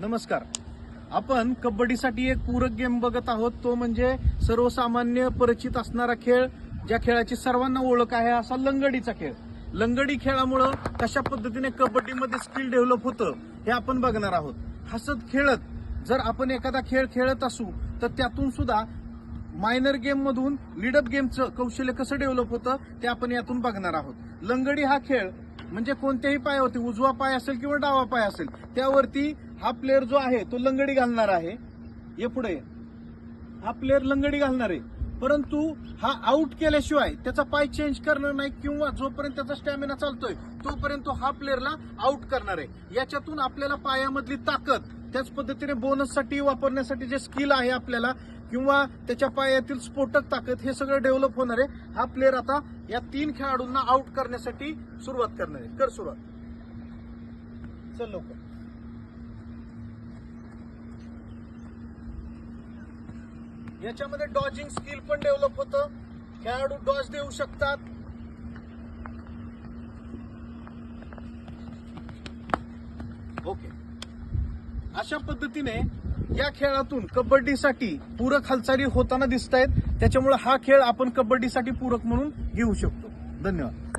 नमस्कार. आपण कबड्डीसाठी एक पूरक गेम बघत आहोत. तो म्हणजे सर्वसामान्य परिचित असणारा खेळ ज्या खेळाची सर्वांना ओळख आहे असा लंगडीचा खेळ. लंगडी खेळामुळं कशा पद्धतीने कबड्डीमध्ये स्किल डेव्हलप होतं हे आपण बघणार आहोत. हसत खेळत जर आपण एखादा खेळ खेळत असू तर त्यातून सुद्धा मायनर गेम मधून लीडअप गेमचं कौशल्य कसं डेव्हलप होतं ते आपण यातून बघणार आहोत. लंगडी हा खेळ म्हणजे कोणत्याही पायावरती उजवा पाय असेल किंवा डावा पाय असेल त्यावरती हा प्लेअर जो आहे तो लंगडी घालणार आहे. ये पुढे. हा प्लेअर लंगडी घालणार आहे. परंतु हा आउट केल्याशिवाय त्याचा पाय चेंज करणार नाही किंवा जोपर्यंत त्याचा स्टॅमिना चालतोय तोपर्यंत तो हा प्लेअरला आउट करणार आहे. याच्यातून आपल्याला पायामधली ताकद त्याच पद्धतीने बोनससाठी वापरण्यासाठी जे स्किल आहे आपल्याला किंवा त्याच्या पायातील स्फोटक ताकद हे सगळं डेव्हलप होणार आहे. हा प्लेअर आता या तीन खेळाडूंना आउट करण्यासाठी सुरुवात करणार आहे. कर सुरुवात. चल लवकर. याच्यामध्ये डॉजिंग स्किल पण डेव्हलप होतं. खेळाडू डॉज देऊ शकतात. ओके अशा पद्धतीने या खेळातून कबड्डीसाठी पूरक हालचाली होताना दिसत आहेत त्याच्यामुळे हा खेळ आपण कबड्डीसाठी पूरक म्हणून घेऊ शकतो. धन्यवाद.